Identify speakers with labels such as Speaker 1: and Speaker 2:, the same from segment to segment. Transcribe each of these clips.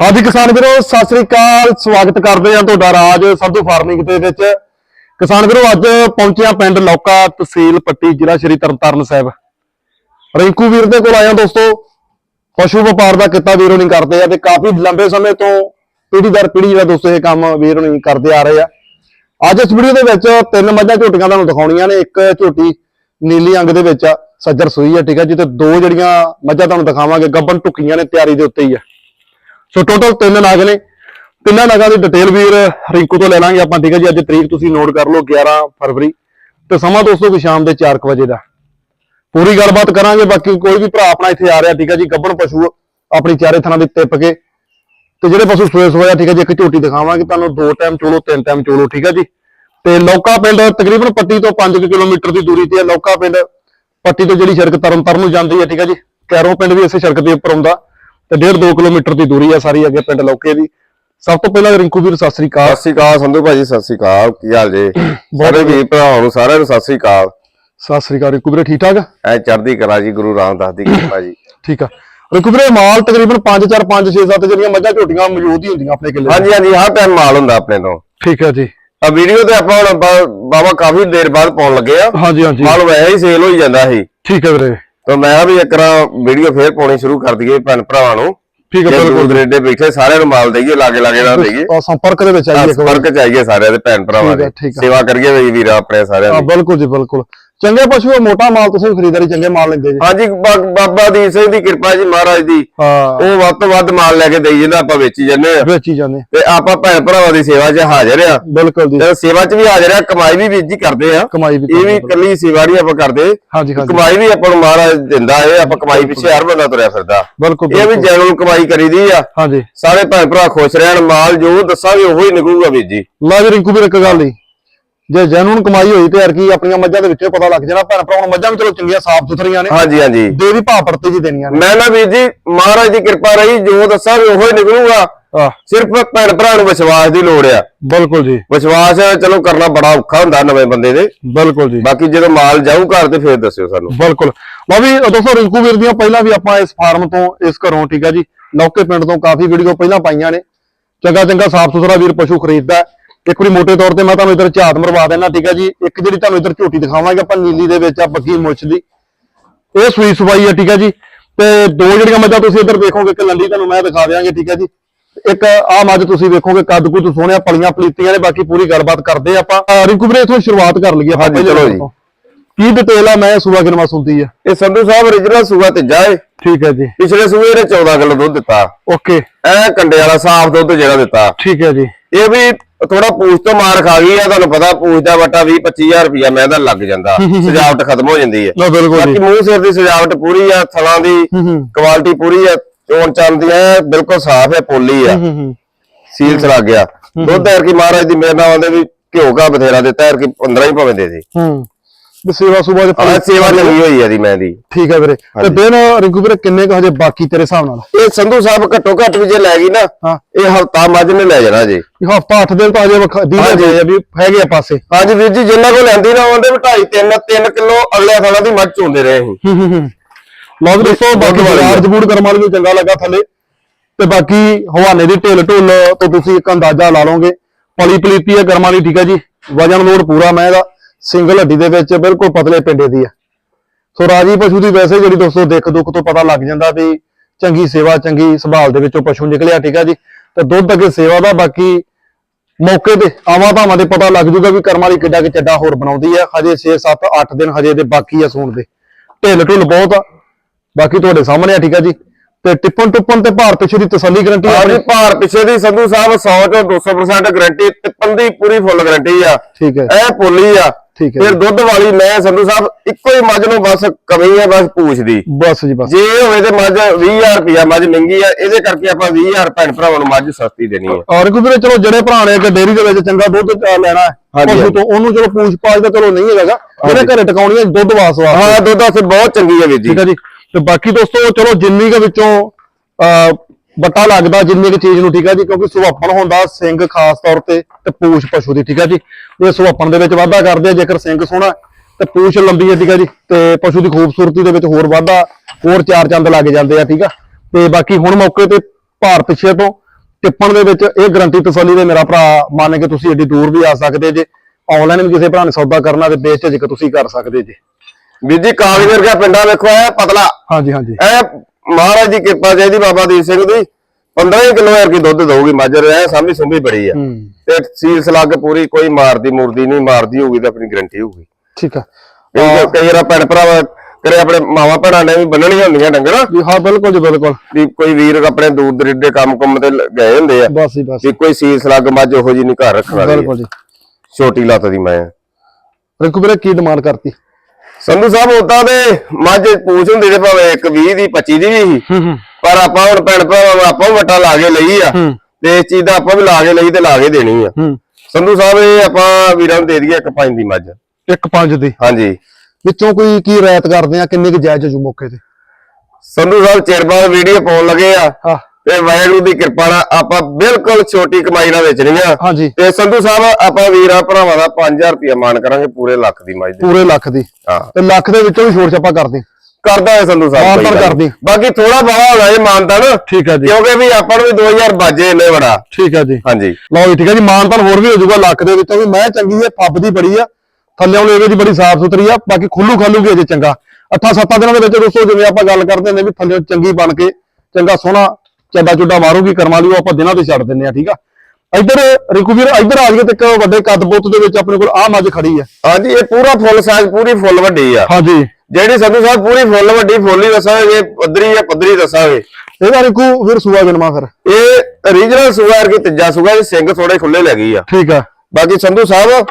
Speaker 1: ਹਾਂਜੀ ਕਿਸਾਨ ਵੀਰੋ, ਸਤਿ ਸ੍ਰੀ ਅਕਾਲ। ਸਵਾਗਤ ਕਰਦੇ ਹਾਂ ਤੁਹਾਡਾ ਰਾਜ ਸੰਧੂ ਫਾਰਮਿੰਗ ਦੇ ਵਿੱਚ। ਕਿਸਾਨ ਵੀਰੋ, ਅੱਜ ਪਹੁੰਚਿਆ ਪਿੰਡ ਲੌਕਾ ਤਹਿਸੀਲ ਪੱਟੀ, ਜ਼ਿਲ੍ਹਾ ਸ਼੍ਰੀ ਤਰਨਤਾਰਨ ਸਾਹਿਬ। ਰਿੰਕੂ ਵੀਰ ਦੇ ਕੋਲ ਆਇਆ ਦੋਸਤੋ। ਪਸ਼ੂ ਵਪਾਰ ਦਾ ਕਿੱਤਾ ਵੀਰੋ ਨਹੀਂ ਕਰਦੇ ਆ ਤੇ ਕਾਫੀ ਲੰਬੇ ਸਮੇਂ ਤੋਂ ਪੀੜੀ ਦਰ ਪੀੜੀ ਜਿਹੜਾ ਦੋਸਤੋ ਇਹ ਕੰਮ ਵੀਰੋ ਨਹੀਂ ਕਰਦੇ ਆ ਰਹੇ ਆ। ਅੱਜ ਇਸ ਵੀਡੀਓ ਦੇ ਵਿੱਚ ਤਿੰਨ ਮੱਝਾਂ ਝੋਟੀਆਂ ਤੁਹਾਨੂੰ ਦਿਖਾਉਣੀਆਂ ਨੇ। ਇੱਕ ਝੋਟੀ ਨੀਲੀ ਅੰਗ ਦੇ ਵਿੱਚ ਸੱਜਰ ਸੂਈ ਆ, ਠੀਕ ਆ ਜੀ, ਤੇ ਦੋ ਜਿਹੜੀਆਂ ਮੱਝਾਂ ਤੁਹਾਨੂੰ ਦਿਖਾਵਾਂਗੇ। ਗੱਬਨ ਟੁਕੀਆਂ ਨੇ ਤਿਆਰੀ ਦੇ ਉੱਤੇ ਹੀ ਆ। ਸੋ ਟੋਟਲ ਤਿੰਨ ਨਗ ਨੇ। ਤਿੰਨਾਂ ਨਗਾਂ ਦੀ ਡਿਟੇਲ ਵੀਰ ਰਿੰਕੂ ਤੋਂ ਲੈ ਲਾਂਗੇ ਆਪਾਂ, ਠੀਕ ਹੈ ਜੀ? ਅੱਜ ਤਰੀਕ ਤੁਸੀਂ ਨੋਟ ਕਰ ਲਓ 11 ਫਰਵਰੀ। ਤੇ ਸਮਾਂ ਦੋਸਤੋ ਕਿ ਸ਼ਾਮ ਦੇ 4 ਵਜੇ ਦਾ। ਪੂਰੀ ਗੱਲਬਾਤ ਕਰਾਂਗੇ, ਬਾਕੀ ਕੋਈ ਵੀ ਭਰਾ ਆਪਣਾ ਇੱਥੇ ਆ ਰਿਹਾ, ਠੀਕ ਹੈ ਜੀ? ਗੱਭਣ ਪਸ਼ੂ ਆਪਣੀ ਚਾਰੇ ਥਾਂ ਦੇ ਟਿੱਪ ਕੇ। ਤੇ ਜਿਹੜੇ ਪਸ਼ੂ ਸੋਏ ਸੋਇਆ ਠੀਕ ਹੈ ਜੀ? ਇੱਕ ਝੋਟੀ ਦਿਖਾਵਾਂਗੇ ਤੁਹਾਨੂੰ, ਦੋ ਟਾਈਮ ਚੋਲੋ, ਤਿੰਨ ਟਾਈਮ ਚੋਲੋ, ਠੀਕ ਹੈ ਜੀ? ਤੇ ਲੌਕਾ ਪਿੰਡ ਤਕਰੀਬਨ ਪੱਟੀ ਤੋਂ 5 ਕਿਲੋਮੀਟਰ ਦੀ ਦੂਰੀ ਤੇ ਹੈ। ਲੌਕਾ ਪਿੰਡ ਪੱਟੀ ਤੋਂ ਜਿਹੜੀ ਸੜਕ ਤਰਨਤਾਰਨ ਨੂੰ ਜਾਂਦੀ ਹੈ, ਠੀਕ ਹੈ ਜੀ? ਕੈਰੋਂ ਪਿੰਡ ਵੀ ਇਸੇ ਸੜਕ ਦੇ ਉੱਪਰ ਆਉਂਦਾ। ਤੇ 1.5 2 ਕਿਲੋਮੀਟਰ ਦੀ ਦੂਰੀ ਹੈ ਸਾਰੀ ਅੱਗੇ ਪਿੰਡ ਲੌਕੇ ਦੀ। ਸਭ ਤੋਂ ਪਹਿਲਾਂ ਰਿੰਕੂ ਵੀਰ ਸਤਿ ਸ੍ਰੀ ਅਕਾਲ।
Speaker 2: ਸਤਿ ਸ਼੍ਰੀ ਅਕਾਲ ਸੰਧੂ ਭਾਜੀ ਸਤਿ ਸ਼੍ਰੀ ਅਕਾਲ। ਕੀ ਹਾਲ ਜੇ? ਸਾਰੇ ਵੀਰ ਭਰਾਵਾਂ ਨੂੰ ਸਾਰਿਆਂ ਨੂੰ ਸਤਿ ਸ਼੍ਰੀ ਅਕਾਲ।
Speaker 1: ਸਤਿ ਸ੍ਰੀ ਅਕਾਲ ਰਿੰਕੂ ਵੀਰੇ ਠੀਕ ਠਾਕ?
Speaker 2: ਐ ਚੜ੍ਹਦੀ ਕਲਾ ਜੀ ਗੁਰੂ ਰਾਮਦਾਸ ਦੀ ਕਿਰਪਾ ਜੀ।
Speaker 1: ਠੀਕ ਆ। ਰਿੰਕੂ ਵੀਰੇ ਮਾਲ ਤਕਰੀਬਨ 5 4 5 6 7 ਜਿਹੜੀਆਂ ਮੱਝਾਂ ਝੋਟੀਆਂ ਮੌਜੂਦ ਹੀ ਹੁੰਦੀਆਂ ਆਪਣੇ ਕਿੱਲੇ
Speaker 2: ਹਾਂਜੀ ਹਾਂਜੀ ਹਰ ਟਾਈਮ ਮਾਲ ਹੁੰਦਾ ਆਪਣੇ ਤੋਂ।
Speaker 1: ਠੀਕ ਹੈ ਜੀ।
Speaker 2: ਆ ਵੀਡੀਓ ਤੇ ਆਪਾਂ ਹੁਣ ਬਾਬਾ ਕਾਫੀ ਦੇਰ ਬਾਅਦ ਪਾਉਣ ਲੱਗੇ ਆ।
Speaker 1: ਹਾਂਜੀ ਹਾਂਜੀ।
Speaker 2: ਮਾਲ ਵੈਸੇ ਹੀ ਸੇਲ ਹੋਈ ਜਾਂਦਾ ਸੀ।
Speaker 1: ਠੀਕ ਹੈ ਵੀਰੇ।
Speaker 2: ਤਾਂ ਮੈਂ ਵੀ ਇੱਕ ਰਾਂ ਵੀਡੀਓ ਫੇਰ ਪਾਉਣੀ ਸ਼ੁਰੂ ਕਰ ਦਈਏ ਭੈਣ ਭਰਾਵਾਂ ਨੂੰ।
Speaker 1: ਠੀਕ ਹੈ ਬਿਲਕੁਲ।
Speaker 2: ਦਰੇਡੇ ਬੈਠੇ ਸਾਰਿਆਂ ਨੂੰ ਮਾਲ ਦਈਏ ਲਾਗੇ ਲਾਗੇ ਨਾ ਦਈਏ।
Speaker 1: ਸੰਪਰਕ ਦੇ ਵਿੱਚ ਆਈਏ ਵਾਰ।
Speaker 2: ਫ਼ਰਕ ਚਾਹੀਏ ਸਾਰਿਆਂ ਦੇ ਭੈਣ ਭਰਾਵਾਂ ਦੇ। ਸੇਵਾ ਕਰੀਏ ਵੀ ਵੀਰ ਆਪਣੇ ਸਾਰਿਆਂ
Speaker 1: ਹਾਂ
Speaker 2: ਦੀ।
Speaker 1: ਬਿਲਕੁਲ ਜੀ ਬਿਲਕੁਲ। ਚੰਗੇ ਪਸ਼ੂ ਆ, ਮੋਟਾ ਮਾਲ ਤੁਸੀਂ ਖਰੀਦਦਾਰੀ ਚੰਗੇ ਮਾਲ ਲੈਂਦੇ ਜੀ।
Speaker 2: ਹਾਂਜੀ ਬਾ- ਬਾਬਾ ਦੀਪ ਸਿੰਘ ਦੀ ਕਿਰਪਾ ਜੀ ਮਹਾਰਾਜ ਦੀ।
Speaker 1: ਹਾਂ।
Speaker 2: ਉਹ ਵੱਧ ਤੋਂ ਵੱਧ ਮਾਲ ਲੈ ਕੇ ਦੇਈ ਜਾਂਦਾ ਆਪਾਂ ਵੇਚੀ ਜਾਂਦੇ ਆ
Speaker 1: ਵੇਚੀ ਜਾਂਦੇ
Speaker 2: ਤੇ ਆਪਾਂ ਭੈਣ ਭਰਾਵਾਂ ਦੀ ਸੇਵਾ 'ਚ ਹਾਜ਼ਰ ਆ
Speaker 1: ਬਿਲਕੁਲ ਜੀ।
Speaker 2: ਤੇ ਸੇਵਾ 'ਚ ਵੀ ਹਾਜ਼ਰ ਆ ਕਮਾਈ ਵੀ ਵੀਰ ਜੀ ਕਰਦੇ ਆ
Speaker 1: ਕਮਾਈ ਵੀ
Speaker 2: ਇਹ ਵੀ
Speaker 1: ਕਰਦੇ
Speaker 2: ਕੱਲੀ ਸੇਵਾ ਨਹੀਂ ਆਪਾਂ ਕਰਦੇ।
Speaker 1: ਹਾਂਜੀ ਹਾਂਜੀ।
Speaker 2: ਕਮਾਈ ਵੀ ਆਪਾਂ ਨੂੰ ਮਹਾਰਾਜ ਦਿੰਦਾ ਏ ਆਪਾਂ ਕਮਾਈ ਪਿੱਛੇ ਹਰ ਬੰਦਾ ਤੁਰਿਆ ਫਿਰਦਾ।
Speaker 1: ਬਿਲਕੁਲ
Speaker 2: ਇਹ ਵੀ
Speaker 1: ਬਿਲਕੁਲ।
Speaker 2: ਜੈਨੂਨ ਕਮਾਈ ਕਰੀਦੀ ਆ।
Speaker 1: ਹਾਂਜੀ।
Speaker 2: ਸਾਰੇ ਭੈਣ ਭਰਾ ਖੁਸ਼ ਰਹਿਣ ਮਾਲ ਜੋ ਦੱਸਾਂਗੇ ਉਹੋ ਹੀ ਨਿਕਲੂਗਾ ਵੀਰ ਜੀ।
Speaker 1: ਲਾ ਜੀ ਰਿੰਕੂ ਵੀਰ ਇੱਕ ਗੱਲ ਨਹੀਂ ਜੇ ਜੈਨੂਨ ਕਮਾਈ ਹੋਈ ਤੇ ਯਾਰ ਕੀ ਆਪਣੀਆਂ ਮੱਝਾਂ ਦੇ ਵਿੱਚੋਂ ਪਤਾ ਲੱਗ ਜਾਣਾ ਭੈਣ ਭਰਾ ਹੁਣ ਮੱਝਾਂ ਵੀ ਚਲੋ ਚੰਗੀਆਂ ਸਾਫ਼ ਸੁਥਰੀਆਂ ਨੇ।
Speaker 2: ਹਾਂਜੀ ਹਾਂਜੀ।
Speaker 1: ਦੇ ਵੀ ਭਾਅ ਪੜਤੇ ਜੀ ਦੇਣੀਆਂ ਨੇ।
Speaker 2: ਮੈਂ ਨਾ ਵੀਰ ਜੀ ਮਹਾਰਾਜ ਦੀ ਕਿਰਪਾ ਰਹੀ ਜੋ ਦੱਸਾਂਗੇ ਉਹੋ ਹੀ ਨਿਕਲੂਗਾ। ਸਿਰਫ ਭੈਣ ਭਰਾ ਨੂੰ ਵਿਸ਼ਵਾਸ ਦੀ ਲੋੜ ਆ।
Speaker 1: ਬਿਲਕੁਲ ਜੀ।
Speaker 2: ਵਿਸ਼ਵਾਸ ਚਲੋ ਕਰਨਾ ਬੜਾ ਔਖਾ ਹੁੰਦਾ ਨਵੇਂ ਬੰਦੇ ਦੇ।
Speaker 1: ਬਿਲਕੁਲ ਜੀ।
Speaker 2: ਬਾਕੀ ਜਦੋਂ ਮਾਲ ਜਾਊ ਘਰ ਤੇ ਫੇਰ ਦੱਸਿਓ ਸਾਨੂੰ।
Speaker 1: ਬਿਲਕੁਲ। ਲਓ ਵੀ ਦੋਸਤੋ ਰਿੰਕੂ ਵੀਰ ਦੀਆਂ ਪਹਿਲਾਂ ਵੀ ਆਪਾਂ ਇਸ ਫਾਰਮ ਤੋਂ ਇਸ ਘਰੋਂ ਠੀਕ ਆ ਜੀ? ਲੌਕੇ ਪਿੰਡ ਤੋਂ ਕਾਫੀ ਵੀਡੀਓ ਪਹਿਲਾਂ ਪਾਈਆਂ ਨੇ। ਚੰਗਾ ਚੰਗਾ ਸਾਫ਼ ਸੁਥਰਾ ਵੀਰ ਪਸ਼ੂ ਖਰੀਦਦਾ। ਇੱਕ ਵਾਰੀ ਮੋٹے ਤੌਰ ਤੇ ਮੈਂ ਤੁਹਾਨੂੰ ਇਧਰ ਝਾਤ ਮਰਵਾ ਦੇਣਾ ਠੀਕ ਆ ਜੀ? ਇੱਕ ਜਿਹੜੀ ਤੁਹਾਨੂੰ ਇਧਰ ਝੋਟੀ ਦਿਖਾਵਾਂਗੇ ਆਪਾਂ ਨੀਲੀ ਦੇ ਵਿੱਚ ਆ ਬੱਗੀ ਮੁੱਛ ਦੀ। ਇਹ ਸੂਈ ਸਵਾਈ ਆ ਠੀਕ ਆ ਜੀ? ਤੇ ਦੋ ਜਿਹੜੀਆਂ ਮੱਝਾਂ ਤੁਸੀਂ ਇਧਰ ਦੇਖੋਗੇ ਇੱਕ ਲੰਡੀ ਤੁਹਾਨੂੰ ਮੈਂ ਦਿਖਾ ਦਿਆਂਗੇ ਠੀਕ ਆ ਜੀ? ਇੱਕ ਆ ਮੱਝ ਤੁਸੀਂ ਵੇਖੋਗੇ ਕੱਦ ਕੁੱਦ ਸੋਹਣਿਆ ਪਲੀਆਂ ਪਲੀਤੀਆਂ ਨੇ ਬਾਕੀ ਪੂਰੀ ਗੱਲਬਾਤ ਕਰਦੇ ਆਪਾਂ। ਰਿੰਕੂ ਵੀਰੇ ਇਥੋਂ ਸ਼ੁਰੂਆਤ ਕਰ ਲਈਏ
Speaker 2: ਹਾਂਜੀ, ਚਲੋ ਜੀ।
Speaker 1: ਕੀ ਡਿਟੇਲ ਆ? ਮੈਂ ਸੂਆ ਕਿਨਵਾ ਸੁਣਦੀ ਆ।
Speaker 2: ਇਹ ਸੰਧੂ ਸਾਹਿਬ origignal ਸੂਆ ਤੇ ਜਾਏ
Speaker 1: ਠੀਕ ਹੈ ਜੀ।
Speaker 2: ਪਿਛਲੇ ਸੂਏ ਨੇ 14 ਕਿਲੋ ਦੁੱਧ ਦਿੱਤਾ।
Speaker 1: ਓਕੇ।
Speaker 2: ਐ ਕੰਡੇ ਵਾਲਾ ਸਾਫ਼ ਦੁੱਧ ਜਿਹੜਾ ਦਿੱਤਾ।
Speaker 1: ਠੀਕ ਹੈ ਜੀ।
Speaker 2: ਇਹ ਵੀ ਥੋੜਾ ਪੂਛ ਤੋਂ ਮਾਰ ਖਾ ਗਈ ਆ ਤੁਹਾਨੂੰ ਪਤਾ ਪੂਛ ਦਾ ਵਟਾ 20 25000 ਰੁਪਇਆ ਮੈਂ ਤਾਂ ਲੱਗ ਜਾਂਦਾ। ਸਜਾਵਟ ਖਤਮ ਹੋ ਜਾਂਦੀ ਹੈ। ਬਾਕੀ ਮੂੰਹ ਸਿਰ ਦੀ ਸਜਾਵਟ ਪੂਰੀ ਆ ਥਲਾਂ ਦੀ ਕੁਆਲਿਟੀ ਪੂਰੀ ਆ ਚੋਣ ਚੰਦੀ ਐ ਬਿਲਕੁਲ ਸਾਫ਼ ਹੈ ਪੋਲੀ ਆ। ਸੀਲ ਲੱਗ ਗਿਆ। ਦੁੱਧ ਐਰ ਕੀ ਮਹਾਰਾਜ ਦੀ ਮੇਰੇ ਨਾਲ ਆਉਂਦੇ ਵੀ ਘਿਓ ਕਾ ਬਥੇਰਾ ਦਿੱਤਾ ਐਰ ਕੀ 15 ਹੀ ਭਾਵੇਂ ਦੇ ਦੇ।
Speaker 1: ਹੂੰ। ਵੀ ਸੇਵਾ ਸੁਭਾ ਦੇ
Speaker 2: ਆ ਸੇਵਾ ਚੰਗੀ ਹੋਈ ਆ ਦੀ ਮੈਂ ਦੀ।
Speaker 1: ਠੀਕ ਹੈ ਵੀਰੇ। ਤੇ ਦਿਨ ਰਿੰਕੂ ਵੀਰੇ ਕਿੰਨੇ ਕੁ ਹਜੇ ਬਾਕੀ ਤੇਰੇ ਹਿਸਾਬ ਨਾਲ?
Speaker 2: ਇਹ ਸੰਧੂ ਸਾਹਿਬ ਘੱਟੋ ਘੱਟ ਵੀ ਜੇ ਲੈ ਗਈ ਨਾ ਇਹ ਹਫਤਾ ਮੱਝ ਨੇ ਲੈ ਜਾਣਾ ਜੀ।
Speaker 1: ਹਫਤਾ 8 ਦਿਨ ਤਾਂ ਹਜੇ। ਦੇ ਵੀ ਹੈਗੇ ਆ ਪਾਸੇ।
Speaker 2: ਹਾਂਜੀ ਵੀਰ ਜੀ ਜਿੰਨਾ ਕੋ ਲੈਂਦੀ ਨਾ ਉਹਦੇ ਵੀ 2.5 3 3 ਕਿਲੋ ਅਗਲੇ ਸਾਲਾਂ ਦੀ ਮੱਝ ਚੋਂਦੇ ਰਹੇ ਅਸੀਂ।
Speaker 1: ਹੂੰ ਹੂੰ ਹੂੰ। ਲਓ ਵੀ ਦੋਸਤੋ ਬਾਕੀ। ਬਾਜ਼ਾਰ ਜਬੂੜ ਕਰਮ ਨੂੰ ਚੰਗਾ ਲੱਗਾ ਥੱਲੇ। ਤੇ ਬਾਕੀ ਹਵਾਨੇ ਦੀ ਢਿੱਲ ਢੁੱਲ ਤੋਂ ਤੁਸੀਂ ਇੱਕ ਅੰਦਾਜ਼ਾ ਲਾ ਲਓਗੇ। ਪਲੀ ਪਲੀਤੀ ਹੈ ਕਰਮਾਂ ਦੀ ਠੀਕ ਹੈ ਜੀ। ਵਜਨ ਲੋਡ ਪੂਰਾ ਮੈਂ ਇਹਦਾ। ਸਿੰਗਲ ਹੱਡੀ ਦੇ ਵਿੱਚ ਬਿਲਕੁਲ ਪਤਲੇ ਪਿੰਡੇ ਦੀ ਆ। ਸੋ ਰਾਜੀ ਪਸ਼ੂ ਦੀ ਵੈਸੇ ਜਿਹੜੀ ਦੋਸਤੋ ਦਿੱਖ ਦੁੱਖ ਤੋਂ ਪਤਾ ਲੱਗ ਜਾਂਦਾ ਵੀ ਚੰਗੀ ਸੇਵਾ ਚੰਗੀ ਸੰਭਾਲ ਦੇ ਵਿੱਚੋਂ ਪਸ਼ੂ ਨਿਕਲਿਆ ਠੀਕ ਹੈ ਜੀ? ਤੇ ਦੁੱਧ ਅੱਗੇ ਸੇਵਾ ਦਾ ਬਾਕੀ ਮੌਕੇ ਤੇ ਆਵਾਂ ਭਾਵਾਂ ਦੇ ਪਤਾ ਲੱਗ ਜੂਗਾ ਵੀ ਕਰਮਾਂ ਵਾਲੀ ਕਿੱਡਾ ਕਿ ਚੱਡਾ ਹੋਰ ਬਣਾਉਂਦੀ ਆ। ਹਜੇ 6 7 8 ਦਿਨ ਹਜੇ ਦੇ ਬਾਕੀ ਆ ਸੂਣ ਦੇ। ਢਿੱਲ ਢੁੱਲ ਬਹੁਤ ਆ। ਬਾਕੀ ਤੁਹਾਡੇ ਸਾਹਮਣੇ ਆ ਠੀਕ ਆ ਜੀ? ਤੇ ਟਿੱਪਣ ਟੁੱਪਣ ਤੇ ਭਾਰ ਪਿੱਛੇ ਦੀ ਤਸੱਲੀ ਗਰੰਟੀ
Speaker 2: ਹਾਂਜੀ ਭਾਰ ਪਿੱਛੇ ਦੀ ਸੰਧੂ ਸਾਹਿਬ 100 ਚੋਂ 200% ਗਾਰੰਟੀ ਤੇ ਪੰਦੀ ਪੂਰੀ ਫੁੱਲ ਗਾਰੰਟੀ ਆ।
Speaker 1: ਠੀਕ ਹੈ।
Speaker 2: ਇਹ ਪੋਲੀ ਆ।
Speaker 1: ਠੀਕ ਹੈ
Speaker 2: ਫਿਰ ਦੁੱਧ ਵਾਲੀ ਮੈਂ ਸੰਧੂ ਸਾਹਿਬ ਇੱਕੋ ਹੀ ਮੱਝ ਨੂੰ ਬਸ ਕਮੀ ਹੈ ਬਸ ਪੂਛ ਦੀ।
Speaker 1: ਬਸ ਜੀ ਬਸ।
Speaker 2: ਜੇ ਹੋਵੇ ਤੇ ਮੱਝ 20000 ਰੁਪਇਆ ਮੱਝ ਮਹਿੰਗੀ ਆ ਇਹਦੇ ਕਰਕੇ ਆਪਾਂ 20000 ਭੈਣ ਭਰਾਵਾਂ ਨੂੰ ਮੱਝ ਸਸਤੀ ਦੇਣੀ ਆ
Speaker 1: ਔਰ ਕੋਈ ਵੀਰੇ ਚਲੋ ਜਿਹੜੇ ਭਰਾ ਨੇ ਕਿ ਡੇਅਰੀ ਦੇ ਵਿੱਚ ਚੰਗਾ ਦੁੱਧ ਲੈਣਾ ਹੈ ਪਸ਼ੂ। ਤੋਂ ਉਹਨੂੰ ਚਲੋ ਪੂਛ ਪਾਛ ਦਾ ਚਲੋ ਨਹੀਂ ਹੈਗਾ ਉਹਨੇ ਘਰੇ ਟਿਕਾਉਣੀ ਹੈ ਦੁੱਧ ਵਾਸ ਵਾਸਤੇ।
Speaker 2: ਹਾਂ ਦੁੱਧ ਵਾਸਤੇ ਬਹੁਤ ਚੰਗੀ ਹੈ ਵੀਰ ਜੀ।
Speaker 1: ਠੀਕ ਹੈ ਜੀ। ਤੇ ਬਾਕੀ ਦੋਸਤੋ ਚਲੋ ਜਿੰਨੀ ਕੁ ਵਿੱਚੋਂ ਬੱਟਾ ਲੱਗਦਾ ਜਿੰਨੀ ਕੁ ਚੀਜ਼ ਨੂੰ ਠੀਕ ਹੈ ਜੀ? ਕਿਉਂਕਿ ਸੁਭਾਪਣ ਹੁੰਦਾ ਸਿੰਘ ਖਾਸ ਤੌਰ ਤੇ ਤੇ ਪੂਛ ਪਸ਼ੂ ਦੀ ਠੀਕ ਹੈ ਜੀ? ਇਹ ਸੁਭਾਪਣ ਦੇ ਵਿੱਚ ਵਾਧਾ ਕਰਦੇ ਆ ਜੇਕਰ ਸਿੰਘ ਸੋਹਣਾ ਤੇ ਪੂਛ ਲੰਬੀ ਹੈ ਠੀਕ ਹੈ ਜੀ? ਤੇ ਪਸ਼ੂ ਦੀ ਖੂਬਸੂਰਤੀ ਦੇ ਵਿੱਚ ਹੋਰ ਵਾਧਾ ਹੋਰ ਚਾਰ ਚੰਦ ਲੱਗ ਜਾਂਦੇ ਆ ਠੀਕ ਆ? ਤੇ ਬਾਕੀ ਹੁਣ ਮੌਕੇ ਤੇ ਭਾਰ ਪਿੱਛੇ ਤੋਂ ਟਿੱਪਣ ਦੇ ਵਿੱਚ ਇਹ ਗਰੰਟੀ ਤਸੱਲੀ ਦੇ ਮੇਰਾ ਭਰਾ ਮੰਨ ਕੇ ਤੁਸੀਂ ਏਡੀ ਦੂਰ ਵੀ ਆ ਸਕਦੇ ਜੇ। ਆਨਲਾਈਨ ਵੀ ਕਿਸੇ ਭਰਾ ਨੇ ਸੌਦਾ ਕਰਨਾ ਤੇ ਬੇਝਿਜਕ ਤੁਸੀਂ ਕਰ ਸਕਦੇ ਜੇ।
Speaker 2: ਵੀਰ ਜੀ ਕਾਗਜ਼ ਵਰਗਾ ਪਿੰਡਾ ਵੇਖੋ ਇਹ ਪਤਲਾ।
Speaker 1: ਹਾਂਜੀ ਹਾਂਜੀ।
Speaker 2: ਇਹ ਮਹਾਰਾਜ ਦੀ ਕਿਰਪਾ ਚਾਹੀਦੀ ਬਾਬਾ ਦੀਪ ਸਿੰਘ ਦੀ। 15 ਕਿਲੋ ਯਾਰ ਕੀ ਦੁੱਧ ਦਊਗੀ ਮੱਝ ਐ ਸਾਂਭੀ ਸੁੰਭੀ ਬੜੀ ਆ। ਤੇ ਸੀਲ ਸਲੱਗ ਪੂਰੀ ਕੋਈ ਮਾਰਦੀ ਮੁਰਦੀ ਨਹੀਂ ਮਾਰਦੀ ਹੋਊਗੀ ਤਾਂ ਆਪਣੀ ਗਰੰਟੀ ਹੋਊਗੀ।
Speaker 1: ਠੀਕ ਆ।
Speaker 2: ਇਹ ਕਈ ਵਾਰ ਭੈਣ ਭਰਾ ਕਰੇ ਆਪਣੇ ਮਾਵਾ ਭੈਣਾਂ ਨੇ ਵੀ ਬੰਨਣੀਆਂ ਹੁੰਦੀਆਂ ਡੰਗਰ।
Speaker 1: ਜੀ ਹਾਂ ਬਿਲਕੁਲ ਜੀ ਬਿਲਕੁਲ।
Speaker 2: ਵੀ ਕੋਈ ਵੀਰ ਆਪਣੇ ਦੂਰ ਦਰਿੱਡੇ ਕੰਮ ਕੁੰਮ ਤੇ ਗਏ ਹੁੰਦੇ ਆ।
Speaker 1: ਬਸ ਜੀ ਬਸ।
Speaker 2: ਵੀ ਕੋਈ ਸੀਲ ਸਲੱਗ ਮੱਝ ਉਹੋ ਜੀ ਨਹੀਂ ਘਰ ਰੱਖਣ ਵਾਲੀ
Speaker 1: ਬਿਲਕੁਲ ਜੀ।
Speaker 2: ਛੋਟੀ ਲੱਤ ਦੀ ਮੈਂ।
Speaker 1: ਰਿੰਕੂ ਵੀਰੇ ਕੀ ਡਿਮਾਂਡ ਕਰਤੀ?
Speaker 2: ਸੰਧੂ ਸਾਹਿਬ ਉਦਾਂ ਦੇ ਮੱਝ ਪੂਛ ਹੁੰਦੀ ਤੇ ਭਾਵੇਂ ਇੱਕ 20 ਦੀ 25 ਦੀ ਵੀ ਸੀ।
Speaker 1: ਹੂੰ ਹੂੰ।
Speaker 2: ਪਰ ਆਪਾਂ ਹੁਣ ਭੈਣ ਭਰਾਵਾਂ ਨੂੰ ਆਪਾਂ ਵਟਾ ਲਾ ਕੇ ਲਈ ਆ। ਤੇ ਇਸ ਚੀਜ਼ ਦਾ ਆਪਾਂ ਵੀ ਲਾ ਕੇ ਲਈ ਤੇ ਲਾ ਕੇ ਦੇਣੀ ਆ। ਸੰਧੂ ਸਾਹਿਬ ਇਹ ਆਪਾਂ ਵੀਰਾਂ ਨੂੰ ਦੇ ਦਈਏ ਇੱਕ ਪੰਜ ਦੀ ਮੱਝ।
Speaker 1: ਇੱਕ ਪੰਜ ਦੀ।
Speaker 2: ਹਾਂਜੀ।
Speaker 1: ਵਿੱਚੋਂ ਕੋਈ ਕੀ ਰਾਇਤ ਕਰਦੇ ਆ? ਕਿੰਨੇ ਕੁ ਜਾਇਜ਼ ਜੂ ਮੌਕੇ ਤੇ?
Speaker 2: ਸੰਧੂ ਸਾਹਿਬ ਚਿਰ ਬਾਅਦ ਵੀਡੀਓ ਪਾਉਣ ਲੱਗੇ ਆ।
Speaker 1: ਹਾਂ।
Speaker 2: ਤੇ ਵਾਹਿਗੁਰੂ ਦੀ ਕਿਰਪਾ ਨਾਲ ਆਪਾਂ ਬਿਲਕੁਲ ਛੋਟੀ ਕਮਾਈ ਨਾਲ ਵੇਚਣੀਆਂ
Speaker 1: ਹਾਂਜੀ।
Speaker 2: ਤੇ ਸੰਧੂ ਸਾਹਿਬ ਆਪਾਂ ਵੀਰਾਂ ਭਰਾਵਾਂ ਦਾ 5000 ਰੁਪਇਆ ਮਾਨ ਕਰਾਂਗੇ ਪੂਰੇ ਲੱਖ ਦੀ ਮੱਝ ਦੇ।
Speaker 1: ਪੂਰੇ ਲੱਖ ਦੀ।
Speaker 2: ਹਾਂ।
Speaker 1: ਤੇ ਲੱਖ ਦੇ ਵਿੱਚੋਂ ਵੀ ਛੋੜ ਛਾਪਾ ਕਰਦੇ।
Speaker 2: ਕਰਦਾ ਹੈ ਸੰਧੂ ਸਾਹਿਬ
Speaker 1: ਮਾਨ
Speaker 2: ਕੋਈ ਗੱਲ
Speaker 1: ਕਰਦੀ।
Speaker 2: ਬਾਕੀ ਥੋੜਾ ਬੜਾ ਹੋਣਾ ਇਹ ਮਾਨਤਾ ਨਾ
Speaker 1: ਠੀਕ ਹੈ ਜੀ।
Speaker 2: ਕਿਉਂਕਿ ਵੀ ਆਪਾਂ ਨੂੰ ਵੀ 2000 ਬਾਜੇ ਇੰਨੇ ਬੜਾ।
Speaker 1: ਠੀਕ ਹੈ ਜੀ।
Speaker 2: ਹਾਂਜੀ।
Speaker 1: ਲਓ ਜੀ ਠੀਕ ਹੈ ਜੀ। ਮਾਨਤਾਨ ਹੋਰ ਵੀ ਹੋ ਜਾਊਗਾ ਲੱਖ ਦੇ ਵਿੱਚੋਂ ਵੀ। ਮੈਂ ਚੰਗੀ ਹੈ ਫੱਬ ਦੀ ਬੜੀ ਆ। ਥੱਲੇ ਵਾਲੇ ਏਰੀਏ ਦੀ ਬੜੀ ਸਾਫ਼ ਸੁਥਰੀ ਆ। ਬਾਕੀ ਖੁੱਲੂ ਖਾਲੂ ਵੀ ਅਜੇ ਚੰਗਾ। ਅੱਠਾਂ ਸੱਤਾਂ ਦਿਨਾਂ ਦੇ ਵਿੱਚ ਦੋਸਤੋ ਜਿਵੇਂ ਆਪਾਂ ਗੱਲ ਕਰਦੇ ਹੁੰਦੇ ਵੀ ਥੱਲੇ ਚੰਗੀ ਬਣ ਕੇ ਚੰਗਾ ਸੋਹਣਾ ਚੱਡਾ ਚੁੱਡਾ ਮਾਰੂਗੀ ਕਰਮ ਵਾਲੀ ਉਹ ਆਪਾਂ ਦਿਨਾਂ ਤੇ ਛੱਡ ਦਿੰਨੇ ਆ ਠੀਕ ਆ? ਇੱਧਰ ਰਿੰਕੂ ਵੀਰ ਇੱਧਰ ਆ ਗਏ ਤੇ ਇੱਕ ਵੱਡੇ ਕੱਦ ਬੁੱਤ ਦੇ ਵਿੱਚ ਆਪਣੇ ਕੋਲ ਆਹ ਮੱਝ ਖੜੀ ਆ
Speaker 2: ਹਾਂਜੀ ਇਹ ਪੂਰਾ ਫੁੱਲ ਸਾਈਜ਼ ਪੂਰੀ ਫੁੱਲ ਵੱਡੀ ਆ।
Speaker 1: ਹਾਂਜੀ।
Speaker 2: ਜਿਹੜੀ ਸੰਧੂ ਸਾਹਿਬ ਪੂਰੀ ਫੁੱਲ ਵੱਡੀ ਫੁੱਲ ਹੀ ਦੱਸਾਂਗੇ ਜੇ ਪੱਧਰੀ ਆ ਪੱਧਰੀ ਦੱਸਾਂਗੇ।
Speaker 1: ਇਹਦਾ ਰਿੰਕੂ ਵੀਰ ਸੂਆ ਜਨਮਾ ਫਿਰ।
Speaker 2: ਇਹ ਰੀਜਨਲ ਸੂਆ ਕਿ ਤੀਜਾ ਸੂਆ ਇਹ ਸਿੰਘ ਥੋੜੇ ਖੁੱਲੇ ਲੱਗੀ ਆ।
Speaker 1: ਠੀਕ ਆ।
Speaker 2: ਬਾਕੀ ਸੰਧੂ ਸਾਹਿਬ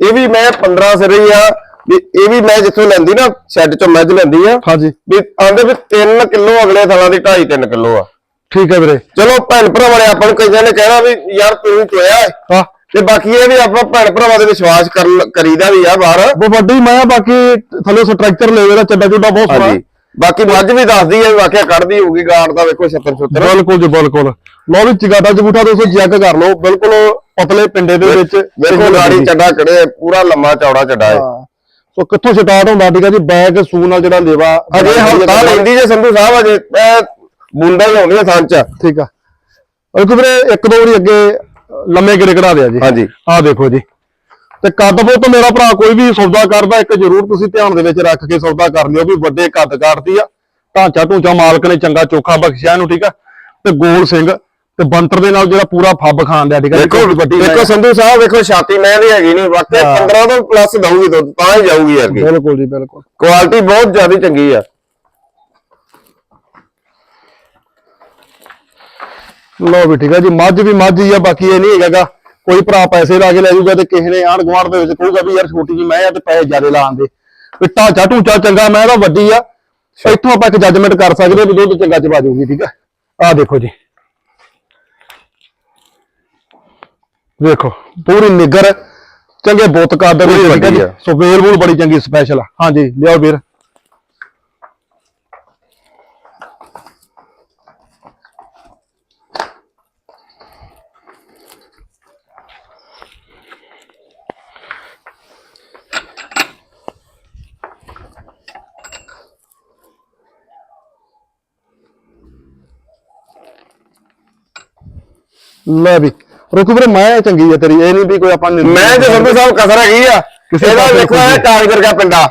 Speaker 2: ਇਹ ਵੀ ਮੈਂ 15 ਸਿਰੇ ਆ ਵੀ ਇਹ ਵੀ ਮੈਂ ਜਿੱਥੋਂ ਲੈਂਦੀ ਨਾ ਸ਼ੈੱਡ ਚੋਂ ਮੱਝ ਲੈਂਦੀ ਆ।
Speaker 1: ਹਾਂਜੀ।
Speaker 2: ਵੀ ਆਂਦੇ ਵੀ 3 ਕਿਲੋ ਅਗਲੇ ਥਾਲਾਂ ਦੀ 2.5 3 ਕਿਲੋ ਆ।
Speaker 1: ਠੀਕ ਹੈ ਵੀਰੇ।
Speaker 2: ਚਲੋ ਭੈਣ ਭਰਾਵਾਂ ਨੇ ਆਪਾਂ ਨੂੰ ਕਈਆਂ ਨੇ ਕਹਿਣਾ ਵੀ ਯਾਰ ਤੂੰ ਚੋਇਆ ਹੈ।
Speaker 1: ਹਾਂ।
Speaker 2: ਤੇ ਬਾਕੀ ਇਹ ਵੀ ਆਪਾਂ ਭੈਣ ਭਰਾਵਾਂ ਦੇ ਵਿਸ਼ਵਾਸ ਕਰੀਦਾ ਵੀ ਆ ਬਾਹਰ।
Speaker 1: ਉਹ ਵੱਡੀ ਮੈਂ ਬਾਕੀ ਥੱਲੇ ਸਟਰਕਚਰ ਲੈ ਇਹਦਾ ਚੱਡਾ ਚੁੱਡਾ ਬਹੁਤ ਸੋਹਣਾ।
Speaker 2: ਬਾਕੀ ਮੱਝ ਵੀ ਦੱਸਦੀ ਹੈ ਵਾਕਿਆ ਕੱਢਦੀ ਹੋਊਗੀ ਗਾਰਡ ਦਾ ਵੇਖੋ ਛੱਤਰ ਛੁੱਤਰ।
Speaker 1: ਬਿਲਕੁਲ ਜੀ ਬਿਲਕੁਲ। ਲਓ ਵੀ ਚਗਾਟਾ ਜਬੂਟਾ ਦੋਸਤੋ ਚੈੱਕ ਕਰ ਲਓ। ਬਿਲਕੁਲ ਪਤਲੇ ਪਿੰਡੇ ਦੇ ਵਿੱਚ।
Speaker 2: ਵੇਖੋ ਗਾੜੀ ਚੱਡਾ ਕੜੇ ਪੂਰਾ ਲੰਮਾ ਚੌੜਾ ਚੱਡਾ ਹੈ
Speaker 1: ਹਾਂ। ਸੋ ਕਿੱਥੋਂ ਸਟਾਰਟ ਹੁੰਦਾ ਠੀਕ ਹੈ ਜੀ? ਬੈਗ ਸੂ ਨਾਲ ਜਿਹੜਾ ਲੇਵਾ
Speaker 2: ਅਜੇ ਹਫਤਾ ਲੈਂਦੀ ਜੇ ਸੰਧੂ ਸਾਹਿਬ ਅਜੇ। ਬੁੰਦਾ ਹੀ ਆਉਂਦੀਆਂ ਥਾਂ ਚ।
Speaker 1: ਠੀਕ ਆ। ਉਹ ਵੀਰੇ ਇੱਕ ਦੋ ਵਾਰੀ ਅੱਗੇ ਲੰਮੇ ਗਿਰੇ ਕਢਾ ਦਿਆ ਜੀ।
Speaker 2: ਹਾਂਜੀ।
Speaker 1: ਆਹ ਦੇਖੋ ਜੀ। ਤੇ ਕੱਦ ਬਹੁਤ ਮੇਰਾ ਭਰਾ ਕੋਈ ਵੀ ਸੌਦਾ ਕਰਦਾ ਇੱਕ ਜ਼ਰੂਰ ਤੁਸੀਂ ਧਿਆਨ ਦੇ ਵਿੱਚ ਰੱਖ ਕੇ ਸੌਦਾ ਕਰ ਲਿਓ ਵੀ ਵੱਡੇ ਕੱਦ ਕਾਟਦੀ ਆ। ਢਾਂਚਾ ਢੂੰਚਾ ਮਾਲਕ ਨੇ ਚੰਗਾ ਚੋਖਾ ਬਖਸ਼ਿਆ ਇਹਨੂੰ ਠੀਕ ਆ। ਤੇ ਗੋਲ ਸਿੰਘ ਤੇ ਬੰਤਰ ਦੇ ਨਾਲ ਜਿਹੜਾ ਪੂਰਾ ਫੱਬ ਖਾਣ ਦਿਆ ਠੀਕ ਆ
Speaker 2: ਦੇਖੋ ਦੇਖੋ ਸੰਧੂ ਸਾਹਿਬ ਵੇਖੋ ਛਾਤੀ ਮੈਂ ਦੀ ਹੈਗੀ ਨਹੀਂ ਵਾਕਿਆ
Speaker 1: ਹਾਂ।
Speaker 2: 15 ਤੋਂ ਪਲੱਸ ਦਊਗੀ ਦੁੱਧ ਤਾਂ ਹੀ ਜਾਊਗੀ ਯਾਰ
Speaker 1: ਬਿਲਕੁਲ ਜੀ ਬਿਲਕੁਲ।
Speaker 2: ਕੁਆਲਿਟੀ ਬਹੁਤ ਜ਼ਿਆਦਾ ਚੰਗੀ ਆ।
Speaker 1: ਲੋ ਵੀ ਠੀਕ ਹੈ ਜੀ ਮੱਝ ਵੀ ਮੱਝ ਹੀ ਆ ਬਾਕੀ ਇਹ ਨਹੀਂ ਹੈਗਾ ਕੋਈ ਭਰਾ ਪੈਸੇ ਲਾ ਕੇ ਲੈ ਜਾਊਗਾ ਤੇ ਕਿਸੇ ਨੇ ਆਂਢ ਗੁਆਂਢ ਦੇ ਵਿੱਚ ਕਹੂਗਾ ਵੀ ਯਾਰ ਛੋਟੀ ਜੀ ਮੈਂ ਆ ਤੇ ਪੈਸੇ ਜ਼ਿਆਦੇ ਲਾਣ ਦੇ। ਵੀ ਢਾਂਚਾ ਢੂੰਚਾ ਚੰਗਾ ਮੈਂ ਤਾਂ ਵੱਡੀ ਆ। ਇੱਥੋਂ ਆਪਾਂ ਇੱਕ ਜੱਜਮੈਂਟ ਕਰ ਸਕਦੇ ਵੀ ਦੁੱਧ ਚੰਗਾ ਚਵਾ ਜਾਊਗੀ ਠੀਕ ਹੈ ਆਹ ਦੇਖੋ ਜੀ। ਦੇਖੋ ਪੂਰੀ ਨਿਗਰ ਚੰਗੇ ਬੁੱਤ ਕਾਦਰ
Speaker 2: ਵੱਡੀ
Speaker 1: ਜੀ।
Speaker 2: ਆ।
Speaker 1: ਸੋ ਵੇਲ ਵੂਲ ਬੜੀ ਚੰਗੀ ਸਪੈਸ਼ਲ ਆ। ਹਾਂਜੀ ਲਿਆਓ ਵੀਰ। ਲੈ ਵੀ ਰੁਕ ਵੀਰੇ ਮੈਂ ਚੰਗੀ ਆ ਤੇਰੀ ਇਹ ਨਹੀਂ ਵੀ ਕੋਈ ਆਪਾਂ
Speaker 2: ਮੈਂ ਤੇ ਸੰਧੂ ਸਾਹਿਬ ਕਸਰ ਹੈਗੀ ਆ।
Speaker 1: ਕਿਸੇ
Speaker 2: ਵੇਖੋ
Speaker 1: ਕੋਈ
Speaker 2: ਇਹ ਕਾਗਜ਼ਰ ਦਾ ਪਿੰਡਾ।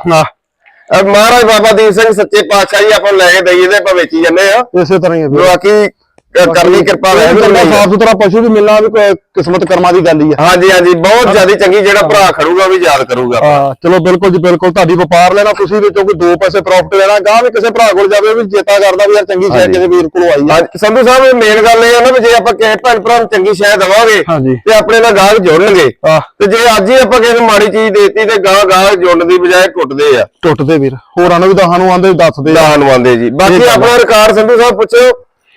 Speaker 2: ਮਹਾਰਾਜ ਬਾਬਾ ਦੀਪ ਸਿੰਘ ਸੱਚੇ ਪਾਤਸ਼ਾਹ ਜੀ ਆਪਾਂ ਨੂੰ ਲੈ ਕੇ ਦਈਏ ਤੇ ਆਪਾਂ ਵੇਚੀ ਜਾਂਦੇ ਆ।
Speaker 1: ਇਸੇ ਤਰ੍ਹਾਂ ਹੀ
Speaker 2: ਬਾਕੀ ਕ- ਕਰਨੀ ਕਿਰਪਾ
Speaker 1: ਇਹ
Speaker 2: ਦੀ।
Speaker 1: ਸਾਫ਼ ਸੁਥਰਾ ਪਸ਼ੂ ਵੀ ਮਿਲਣਾ ਵੀ ਕੋਈ ਕਿਸਮਤ ਕਰਮਾਂ ਦੀ ਗੱਲ ਹੀ ਆ।
Speaker 2: ਹਾਂਜੀ ਹਾਂਜੀ ਬਹੁਤ ਜ਼ਿਆਦਾ ਚੰਗੀ ਜਿਹੜਾ ਭਰਾ ਖੜੂਗਾ ਵੀ ਯਾਦ ਕਰੂਗਾ
Speaker 1: ਹਾਂ ਚਲੋ ਬਿਲਕੁਲ ਜੀ ਬਿਲਕੁਲ। ਤੁਹਾਡੀ ਵਪਾਰ ਲੈਣਾ ਤੁਸੀਂ ਵਿੱਚੋਂ ਕੋਈ ਦੋ ਪੈਸੇ ਪ੍ਰੋਫਿਟ ਲੈਣਾ ਗਾਹ ਵੀ ਕਿਸੇ ਭਰਾ ਕੋਲ ਜਾਵੇ ਵੀ ਜੇਤਾ ਕਰਦਾ ਵੀ ਯਾਰ ਚੰਗੀ ਸ਼ੈ
Speaker 2: ਹਾਂਜੀ।
Speaker 1: ਕਿਸੇ ਵੀਰ ਕੋਲ ਆਈ ਆ।
Speaker 2: ਹਾਂ ਸੰਧੂ ਸਾਹਿਬ ਮੇਨ ਗੱਲ ਇਹ ਆ ਨਾ ਵੀ ਜੇ ਆਪਾਂ ਕਿਸੇ ਭੈਣ ਭਰਾ ਨੂੰ ਚੰਗੀ ਸ਼ੈ ਦਵਾਂਗੇ। ਤੇ ਆਪਣੇ ਨਾਲ ਗਾਹਕ ਜੁੜਨਗੇ ਤੇ ਜੇ ਅੱਜ ਹੀ ਆਪਾਂ ਕਿਸੇ ਨੂੰ ਮਾੜੀ ਚੀਜ਼ ਦੇਤੀ ਤੇ ਗਾਹ ਗਾਹਕ ਜੁੜਨ ਦੀ ਬਜਾਏ ਟੁੱਟਦੇ ਆ।
Speaker 1: ਟੁੱਟਦੇ ਵੀਰ। ਹੋਰਾਂ ਨੂੰ ਵੀ ਦਹਾਂ ਨੂੰ ਆਂਦੇ ਦੱਸਦੇ ਆ।
Speaker 2: ਦਾਨ ਆਉਂਦੇ ਜੀ। ਬਾਕੀ
Speaker 1: ਇਹ।
Speaker 2: ਆਪਣਾ ਰਿਕਾਰਡ ਸੰਧੂ ਸਾਹਿਬ ਪੁੱਛਿਓ।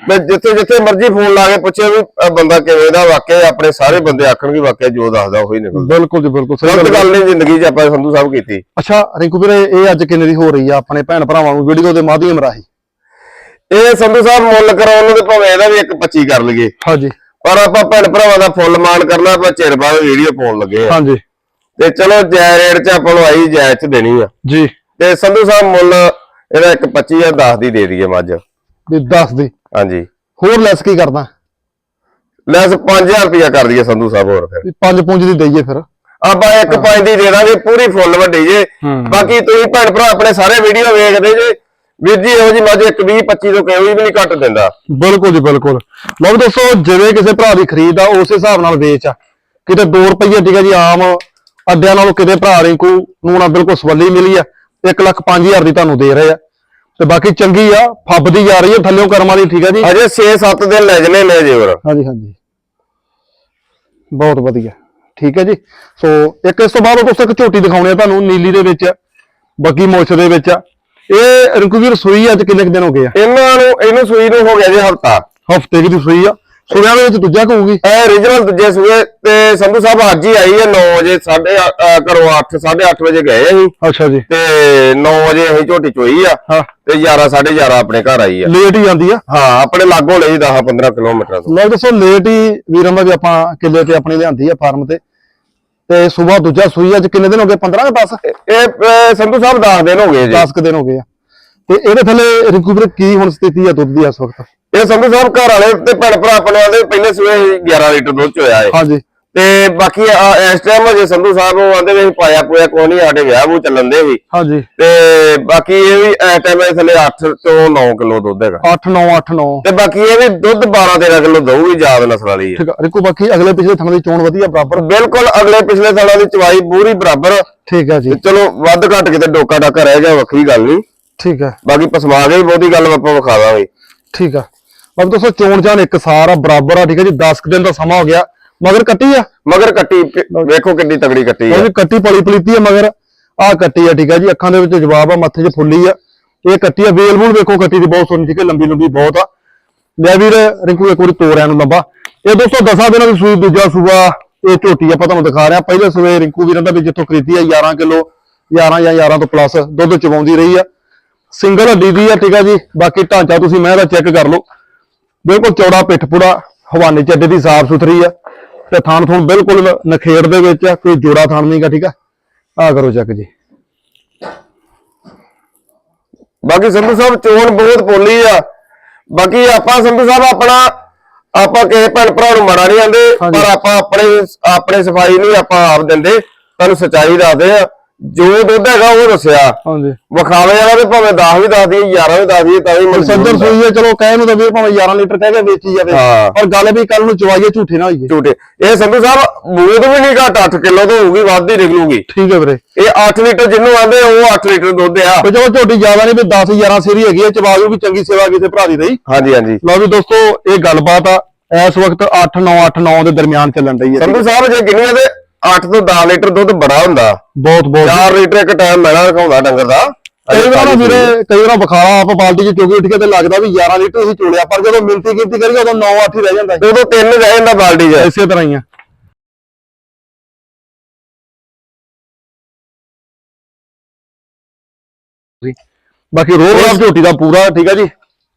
Speaker 2: ਮੈਂ ਜਿੱਥੇ ਜਿੱਥੇ ਮਰਜ਼ੀ ਫੋਨ ਲਾ ਕੇ ਪੁੱਛਿਓ ਵੀ ਬੰਦਾ ਕਿਵੇਂ ਦਾ ਵਾਕਿਆ ਆਪਣੇ ਸਾਰੇ ਬੰਦੇ ਆਖਣਗੇ ਵਾਕਿਆ ਜੋ ਦੱਸਦਾ ਉਹੀ ਨਿਕਲਦਾ।
Speaker 1: ਬਿਲਕੁਲ ਜੀ ਬਿਲਕੁਲ। ਸਹੀ
Speaker 2: ਗਲਤ
Speaker 1: ਗੱਲ
Speaker 2: ਗੱਲ ਨਹੀਂ ਜ਼ਿੰਦਗੀ 'ਚ ਆਪਾਂ ਸੰਧੂ ਸਾਹਿਬ ਕੀਤੀ।
Speaker 1: ਅੱਛਾ ਰਿੰਕੂ ਵੀਰੇ ਇਹ ਅੱਜ ਕਿੰਨੇ ਦੀ ਹੋ ਰਹੀ ਆ ਆਪਣੇ ਭੈਣ ਭਰਾਵਾਂ ਨੂੰ ਵੀਡੀਓ ਦੇ ਮਾਧਿਅਮ ਰਾਹੀਂ?
Speaker 2: ਇਹ ਸੰਧੂ ਸਾਹਿਬ ਮੁੱਲ ਕਰਾਉਣ ਨੂੰ ਤੇ ਭਾਵੇਂ ਇਹਦਾ ਵੀ ਇੱਕ 25 ਕਰ ਲਈਏ।
Speaker 1: ਹਾਂਜੀ।
Speaker 2: ਪਰ ਆਪਾਂ ਭੈਣ ਭਰਾਵਾਂ ਦਾ ਫੁੱਲ ਮਾਨ ਕਰਨਾ ਆਪਾਂ ਚਿਰ ਬਾਅਦ ਵੀਡੀਓ ਪਾਉਣ ਲੱਗੇ ਆ।
Speaker 1: ਹਾਂਜੀ।
Speaker 2: ਤੇ ਚਲੋ ਜੈ ਰੇਟ 'ਚ ਆਪਾਂ ਨੂੰ ਆਈ ਜੈ 'ਚ ਦੇਣੀ ਆ।
Speaker 1: ਜੀ।
Speaker 2: ਤੇ ਸੰਧੂ ਸਾਹਿਬ ਮੁੱਲ ਇਹਦਾ ਇੱਕ 25 ਆ 10 ਦੀ ਦੇ ਦਈਏ ਮੱਝ।
Speaker 1: ਵੀ ਦੱਸ ਦੀ।
Speaker 2: ਹਾਂਜੀ।
Speaker 1: ਹੋਰ ਲੈਸ ਕੀ ਕਰਦਾ
Speaker 2: ਲੈਸ 5000 ਰੁਪਇਆ ਕਰ ਦਈਏ ਸੰਧੂ ਸਾਹਿਬ ਹੋਰ ਫਿਰ।
Speaker 1: ਵੀ ਪੰਜ ਪੁੰਜ ਦੀ ਦਈਏ ਫਿਰ।
Speaker 2: ਆਪਾਂ ਇੱਕ ਪੰਜ ਦੀ ਦੇ ਦਾਂਗੇ ਪੂਰੀ ਫੁੱਲ ਵੱਡੀ ਜੇ। ਬਾਕੀ ਤੁਸੀਂ ਭੈਣ ਭਰਾ ਆਪਣੇ ਸਾਰੇ ਵੀਡੀਓ ਵੇਖਦੇ ਜੇ। ਵੀਰ ਜੀ ਇਹੋ ਜੀ ਮੱਝ ਇੱਕ 20 25 ਤੋਂ ਕੋਈ ਵੀ ਨਹੀਂ ਘੱਟ ਦਿੰਦਾ।
Speaker 1: ਬਿਲਕੁਲ ਜੀ ਬਿਲਕੁਲ। ਲਓ ਵੀ ਦੋਸਤੋ ਜਿਵੇਂ ਕਿਸੇ ਭਰਾ ਦੀ ਖਰੀਦ ਆ ਉਸੇ ਹਿਸਾਬ ਨਾਲ ਵੇਚ ਆ। ਕਿਤੇ 2 ਰੁਪਏ ਠੀਕ ਹੈ ਜੀ ਆਮ ਅੱਡਿਆਂ ਨਾਲੋਂ ਕਿਤੇ ਭਰਾ ਰਿੰਕੂ ਨੂੰ ਨਾ ਬਿਲਕੁਲ ਸਵੱਲੀ ਮਿਲੀ ਆ। 1 ਲੱਖ 5000 ਦੀ ਤੁਹਾਨੂੰ ਦੇ ਰਹੇ ਆ। ਤੇ ਬਾਕੀ ਚੰਗੀ ਆ ਫੱਬਦੀ ਜਾ ਰਹੀ ਹੈ ਥੱਲਿਓਂ ਕਰਮਾਂ ਦੀ ਠੀਕ ਹੈ ਜੀ?
Speaker 2: ਅਜੇ 6-7 ਦਿਨ ਲੈ ਜਨੇ ਨੇ ਜੇ ਹੋਰ।
Speaker 1: ਹਾਂਜੀ ਹਾਂਜੀ। ਬਹੁਤ ਵਧੀਆ ਠੀਕ ਹੈ ਜੀ? ਸੋ ਇੱਕ ਇਸ ਤੋਂ ਬਾਅਦ ਉਹ ਦੋਸਤੋ ਇੱਕ ਝੋਟੀ ਦਿਖਾਉਣੀ ਆ ਤੁਹਾਨੂੰ ਨੀਲੀ ਦੇ ਵਿੱਚ ਬੱਗੀ ਮੁੱਛ ਦੇ ਵਿੱਚ। ਇਹ ਰਿੰਕੂ ਵੀਰ ਸੂਈ ਅੱਜ ਕਿੰਨੇ ਦਿਨ ਹੋ ਗਏ ਆ?
Speaker 2: ਇਹਨਾਂ ਨੂੰ ਇਹਨੂੰ ਸੂਈ ਨੂੰ ਹੋ ਗਿਆ ਜੇ ਹਫਤਾ।
Speaker 1: ਹਫ਼ਤੇ ਦੀ ਸੂਈ ਆ। ਸੂਈਆਂ ਦੇ ਵਿੱਚ ਦੂਜਾ ਕਹੂਗੀ।
Speaker 2: ਇਹ origignal ਦੂਜੇ ਸੂਏ ਤੇ ਸੰਧੂ ਸਾਹਿਬ ਅੱਜ ਹੀ ਆਈ ਹੈ 9 ਵਜੇ 8:30 ਘਰੋਂ 8 8:30 ਵਜੇ ਗਏ ਅਸੀਂ।
Speaker 1: ਅੱਛਾ ਜੀ।
Speaker 2: ਤੇ 9 ਵਜੇ ਅਸੀਂ ਝੋਟੀ ਚੋਈ ਆ ਤੇ 11 11:30 ਆਪਣੇ ਘਰ ਆਈ ਆ।
Speaker 1: ਲੇਟ ਹੀ ਜਾਂਦੀ ਆ?
Speaker 2: ਹਾਂ ਆਪਣੇ ਲਾਗੋਂ ਲਈ 10 15 ਕਿਲੋਮੀਟਰ ਤੋਂ।
Speaker 1: ਲੈ ਦੱਸੋ ਲੇਟ ਹੀ ਵੀਰਾਂ ਦਾ ਵੀ ਆਪਾਂ ਕਿੱਲੇ ਤੇ ਆਪਣੀ ਲਿਆਂਦੀ ਆ ਫਾਰਮ ਤੇ। ਤੇ ਸਵੇਰ ਦੂਜਾ ਸੂਈ ਅੱਜ ਕਿੰਨੇ ਦਿਨ ਹੋ ਗਏ? 15 ਕਿ 10
Speaker 2: ਇਹ ਸੰਧੂ ਸਾਹਿਬ 10 ਦਿਨ ਹੋ ਗਏ ਜੀ।
Speaker 1: 10 ਕੁ ਦਿਨ ਹੋ ਗਏ ਆ। ਤੇ ਇਹਦੇ ਥੱਲੇ ਰਿੰਕੂ ਵੀਰ ਕੀ ਹੁਣ ਸਥਿਤੀ ਆ ਦੁੱਧ ਦੀ ਇਸ ਵਕਤ?
Speaker 2: ਇਹ ਸੰਧੂ ਸਾਹਿਬ ਘਰ ਵਾਲੇ ਤੇ ਭੈਣ ਭਰਾ ਆਪਣੇ ਆਂਦੇ ਪਹਿਲੇ ਸੂਏ 11 ਲੀਟਰ ਦੁੱਧ ਚੋਇਆ ਏ
Speaker 1: ਹਾਂਜੀ।
Speaker 2: ਤੇ ਬਾਕੀ ਇਸ ਟਾਈਮ ਅਜੇ ਸੰਧੂ ਸਾਹਿਬ ਉਹ ਆਂਦੇ ਵੀ ਪਾਇਆ ਪੋਇਆ ਕੋਈ ਨਹੀਂ ਸਾਡੇ ਵਿਆਹ ਉਹ ਚੱਲਣ ਦੇ ਵੀ
Speaker 1: ਹਾਂਜੀ।
Speaker 2: ਤੇ ਬਾਕੀ ਇਹ ਵੀ ਇਸ ਟਾਈਮ ਇਹ ਥੱਲੇ 8 ਤੋਂ 9 ਕਿਲੋ ਦੁੱਧ ਹੈਗਾ।
Speaker 1: 8 9 8 9
Speaker 2: ਤੇ ਬਾਕੀ ਇਹ ਵੀ ਦੁੱਧ 12 13 ਕਿਲੋ ਦਊਗੀ ਯਾਦ ਨਸਲ ਵਾਲੀ ਹੈ
Speaker 1: ਠੀਕ ਆ। ਰਿੰਕੂ ਬਾਕੀ ਅਗਲੇ ਪਿਛਲੇ ਥਾਂ ਦੀ ਚੋਣ ਵਧੀਆ ਬਰਾਬਰ।
Speaker 2: ਬਿਲਕੁਲ ਅਗਲੇ ਪਿਛਲੇ ਸਾਲਾਂ ਦੀ ਚਵਾਈ ਪੂਰੀ ਬਰਾਬਰ।
Speaker 1: ਠੀਕ ਆ ਜੀ।
Speaker 2: ਚਲੋ ਵੱਧ ਘੱਟ ਕਿਤੇ ਡੋਕਾ ਡਾਕਾ ਰਹਿ ਗਿਆ ਵੱਖਰੀ ਗੱਲ ਨਹੀਂ।
Speaker 1: ਠੀਕ ਆ।
Speaker 2: ਬਾਕੀ ਪਸਮਾ ਵੀ ਬਹੁਤੀ ਗੱਲ ਆਪਾਂ ਵਿਖਾ ਦਾਂਗੇ।
Speaker 1: ਠੀਕ ਆ। ਬਾਕੀ ਦੋਸਤੋ ਚੋਣ ਜਾਨ ਇੱਕ ਸਾਰ ਆ ਬਰਾਬਰ ਆ ਠੀਕ ਆ ਜੀ 10 ਕੁ ਦਿਨ ਦਾ ਸਮਾਂ ਹੋ ਗਿਆ। ਮਗਰ ਕੱਟੀ ਆ?
Speaker 2: ਮਗਰ ਕੱਟੀ ਵੇਖੋ ਕਿੰਨੀ ਤਗੜੀ ਕੱਟੀ
Speaker 1: ਉਹ
Speaker 2: ਹੈ
Speaker 1: ਵੀ ਕੱਟੀ ਪਲੀ ਪਲੀਤੀ ਆ ਮਗਰ। ਆ ਕੱਟੀ ਆ ਠੀਕ ਆ ਜੀ ਅੱਖਾਂ ਦੇ ਵਿੱਚ ਜਵਾਬ ਆ ਮੱਥੇ 'ਚ ਫੁੱਲੀ ਆ। ਇਹ ਕੱਟੀ ਆ ਵੇਲ ਵੂਲ ਵੇਖੋ ਕੱਟੀ ਦੀ ਬਹੁਤ ਸੋਹਣੀ ਠੀਕ ਹੈ ਲੰਬੀ ਲੰਬੀ ਬਹੁਤ ਆ। ਲੈ ਵੀਰ ਰਿੰਕੂ ਇੱਕ ਵਾਰੀ ਤੋਰਿਆਂ ਨੂੰ ਲੰਬਾ। ਇਹ ਦੋਸਤੋ ਦਸਾਂ ਦਿਨਾਂ ਦੀ ਸੂਈ ਦੂਜਾ ਸੂਆ ਇਹ ਝੋਟੀ ਆਪਾਂ ਤੁਹਾਨੂੰ ਦਿਖਾ ਰਿਹਾ ਪਹਿਲੇ ਸੂਏ ਰਿੰਕੂ ਵੀਰਾਂ ਦਾ ਵੀ ਜਿੱਥੋਂ ਖਰੀਦੀ ਆ 11 ਕਿਲੋ 11 ਜਾਂ 11 ਤੋਂ ਪਲੱਸ ਦੁੱਧ ਚਵਾਉਂਦੀ ਰਹੀ ਆ। ਸਿੰਗਲ ਹੱਡੀ ਦੀ ਆ ਠੀਕ ਆ ਜੀ ਬਾਕੀ ਢਾਂਚਾ ਤੁਸੀਂ ਮੈਂ ਦਾ ਚੈੱਕ ਕਰ ਲਓ। ਬਿਲਕੁਲ ਚੌੜਾ ਪਿੱਠ ਪੂੜਾ ਹਵਾਨੇ ਚੱਡੇ ਦੀ ਸਾਫ਼ ਸੁਥਰੀ ਆ ਤੇ ਥਾਣ ਥੂਣ ਬਿਲਕੁਲ ਨਖੇੜ ਦੇ ਵਿੱਚ ਆ ਕੋਈ ਜੋੜਾ ਥਾਣ ਨਹੀਂਗਾ ਠੀਕ ਆ? ਆ ਕਰੋ ਚੱਕ ਜੀ।
Speaker 2: ਬਾਕੀ ਸੰਧੂ ਸਾਹਿਬ ਚੋਣ ਬਹੁਤ ਬੋਲੀ ਆ। ਬਾਕੀ ਆਪਾਂ ਸੰਧੂ ਸਾਹਿਬ ਆਪਣਾ ਆਪਾਂ ਕਿਸੇ ਭੈਣ ਭਰਾ ਨੂੰ ਮਾੜਾ ਨਹੀਂ ਆਂਦੇ। ਪਰ ਆਪਾਂ ਆਪਣੇ ਆਪਣੇ ਸਫ਼ਾਈ ਨਹੀਂ ਆਪਾਂ ਆਪ ਦਿੰਦੇ ਤੁਹਾਨੂੰ ਸਚਾਈ ਦੱਸਦੇ ਆ। ਜੋ ਦੁੱਧ ਹੈਗਾ ਉਹ ਦੱਸਿਆ।
Speaker 1: ਹਾਂਜੀ।
Speaker 2: ਵਿਖਾਵੇ ਵਾਲਾ ਤੇ ਭਾਵੇਂ 10 ਵੀ ਦੱਸ ਦਈਏ 11 ਵੀ ਦੱਸ ਦਈਏ ਤਾਂ ਵੀ ਹੁੰਦਾ।
Speaker 1: ਸੂਈ ਹੈ ਚਲੋ ਕਹਿ ਨੂੰ ਤਾਂ ਵੀ ਭਾਵੇਂ 11 ਲੀਟਰ ਕਹਿ ਕੇ ਵੇਚੀ ਜਾਵੇ। ਪਰ ਗੱਲ ਵੀ ਕੱਲ ਨੂੰ ਚਵਾਈਏ ਝੂਠੇ ਨਾ ਹੋਈਏ।
Speaker 2: ਝੂਠੇ। ਇਹ ਸੰਧੂ ਸਾਹਿਬ ਬੂਦ ਵੀ ਨਹੀਂ ਘੱਟ 8 ਕਿਲੋ ਤੋਂ ਹੋਊਗੀ ਵੱਧ ਹੀ ਨਿਕਲੂਗੀ।
Speaker 1: ਠੀਕ ਹੈ ਵੀਰੇ।
Speaker 2: ਇਹ 8 ਲੀਟਰ ਜਿੰਨੂੰ ਆਂਦੇ ਉਹ 8 ਲੀਟਰ ਦੁੱਧ ਆ।
Speaker 1: ਤੇ ਚਲੋ ਝੋਟੀ ਜ਼ਿਆਦਾ ਨਹੀਂ ਵੀ 10 11 ਸੀਰੀ ਹੈਗੀ ਹੈ ਚਵਾਜੂ ਵੀ ਚੰਗੀ ਸੇਵਾ ਕਿਸੇ ਭਰਾ ਦੀ ਰਹੀ
Speaker 2: ਹਾਂਜੀ ਹਾਂਜੀ।
Speaker 1: ਲਓ ਵੀ ਦੋਸਤੋ ਇਹ ਗੱਲਬਾਤ ਆ। ਇਸ ਵਕਤ 8 9 8 9 ਦੇ ਦਰਮਿਆਨ ਚੱਲਣ ਰਹੀ ਹੈ।
Speaker 2: ਸੰਧੂ ਸਾਹਿਬ ਜੇ ਗਿਣੀਆਂ ਤੇ 8 ਤੋਂ 10 ਲੀਟਰ ਦੁੱਧ ਬੜਾ ਹੁੰਦਾ।
Speaker 1: ਬਹੁਤ ਬਹੁਤ।
Speaker 2: 4 ਲੀਟਰ ਇੱਕ ਟਾਈਮ ਮੈਣਾ ਰਖਾਉਂਦਾ ਡੰਗਰ ਦਾ।
Speaker 1: ਕਈ ਵਾਰ ਨਾ ਵੀਰੇ ਕਈ ਵਾਰ ਬਖਾਰਾ ਆਪ ਬਾਲਟੀ ਚ ਚੋਗੀ ਉੱਠ ਕੇ ਤੇ ਲੱਗਦਾ ਵੀ 11 ਲੀਟਰ ਹੀ ਚੋਲਿਆ ਪਰ ਜਦੋਂ ਮਿਲਤੀ ਕੀਤੀ ਕਰੀਏ ਉਦੋਂ 9 8 ਹੀ ਰਹਿ ਜਾਂਦਾ। ਹੈ।
Speaker 2: ਉਦੋਂ ਤਿੰਨ ਰਹਿ ਜਾਂਦਾ ਬਾਲਟੀ 'ਚ।
Speaker 1: ਇਸੇ ਤਰ੍ਹਾਂ ਹੀ ਆ। ਬਾਕੀ ਰੋਹ ਰਾਬ ਝੋਟੀ ਦਾ ਪੂਰਾ ਠੀਕ ਆ ਜੀ?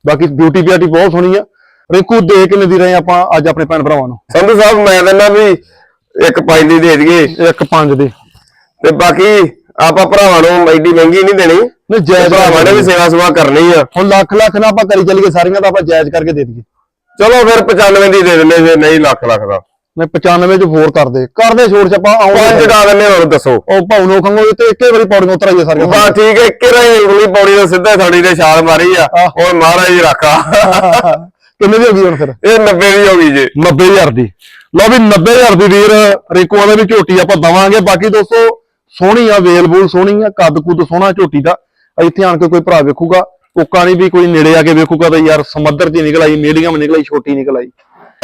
Speaker 1: ਬਾਕੀ ਬਿਊਟੀ ਬਿਊਟੀ ਬਹੁਤ ਸੋਹਣੀ ਆ। ਰਿੰਕੂ ਦੇ ਕਿੰਨੇ ਦੀ ਰਹੇ ਆਪਾਂ ਅੱਜ ਆਪਣੇ ਭੈਣ ਭਰਾਵਾਂ ਨੂੰ।
Speaker 2: ਸੰਧੂ ਸਾਹਿਬ ਮੈਂ ਕਹਿੰਦਾ ਵੀ ਇੱਕ ਪੰਜ ਦੀ ਦੇ ਦਈਏ।
Speaker 1: ਇੱਕ ਪੰਜ ਦੀ।
Speaker 2: ਤੇ ਬਾਕੀ ਆਪਾਂ ਭਰਾਵਾਂ ਨੂੰ ਐਡੀ ਮਹਿੰਗੀ ਨਹੀਂ ਦੇਣੀ।
Speaker 1: ਨਹੀਂ
Speaker 2: ਤੇ
Speaker 1: ਜਾਇਜ਼
Speaker 2: ਭਰਾਵਾਂ ਨੇ ਵੀ ਸੇਵਾ ਸੁਵਾ ਕਰਨੀ ਆ।
Speaker 1: ਹੁਣ ਲੱਖ ਲੱਖ ਨਾ ਆਪਾਂ ਕਰੀ ਚੱਲੀਏ ਸਾਰੀਆਂ ਦਾ ਆਪਾਂ ਜਾਇਜ਼ ਕਰਕੇ ਦੇ ਦਈਏ।
Speaker 2: ਚਲੋ ਫਿਰ 95 ਦੀ ਦੇ ਦਿੰਦੇ ਜੇ ਨਹੀਂ ਲੱਖ ਲੱਖ ਦਾ।
Speaker 1: ਮੈਂ 95 ਚ ਹੋਰ ਕਰ ਦੇ। ਕਰਦੇ ਛੋੜ ਚ ਆਪਾਂ
Speaker 2: ਪੰਜ
Speaker 1: ਆਉਂ
Speaker 2: ਡਾ ਦਿੰਦੇ ਹੁਣ ਦੱਸੋ।
Speaker 1: ਉਹ ਭਾਉ ਨੂੰ ਖੰਗੋ ਤੇ ਇੱਕੇ ਵਾਰੀ ਪੌੜੀਆਂ ਉਤਰਾਈਏ ਸਾਰੀਆਂ।
Speaker 2: ਬਾ ਠੀਕ ਹੈ ਇੱਕੇ ਰਹੀ ਉਂਗਲੀ ਪੌੜੀ ਦਾ ਸਿੱਧਾ ਥੜੀ ਦੇ ਛਾਲ ਮਾਰੀ ਆ। ਹੁਣ ਮਹਾਰਾਜ ਰੱਖਾ।
Speaker 1: ਕਿੰਨੇ ਦੀ ਹੋ ਗਈ ਹੁਣ ਫਿਰ?
Speaker 2: ਇਹ 90 ਦੀ ਹੋ ਗਈ ਜੀ।
Speaker 1: 90000 ਦੀ। ਲਓ ਵੀ 90000 ਦੀ ਵੀਰ ਰੇਕੂਆਂ ਦੇ ਵੀ ਝੋਟੀ ਆਪਾਂ ਦਵਾਂਗੇ। ਬਾਕੀ ਦੋਸਤੋ ਸੋਹਣੀ ਆ ਵੇਲਬੂਲ ਸੋਹਣੀ ਆ ਕੱਦ ਕੁੱਦ ਸੋਹਣਾ ਝੋਟੀ ਦਾ। ਇੱਥੇ ਆਣ ਕੇ ਕੋਈ ਭਰਾ ਵੇਖੂਗਾ ਕੋਕਾ ਨਹੀਂ ਵੀ ਕੋਈ ਨੇੜੇ ਆ ਕੇ ਵੇਖੂਗਾ ਤਾਂ ਯਾਰ ਸਮੁੰਦਰ ਦੀ ਨਿਕਲ ਆਈ ਮੀਡੀਅਮ ਨਿਕਲ ਆਈ ਛੋਟੀ ਨਿਕਲ ਆਈ।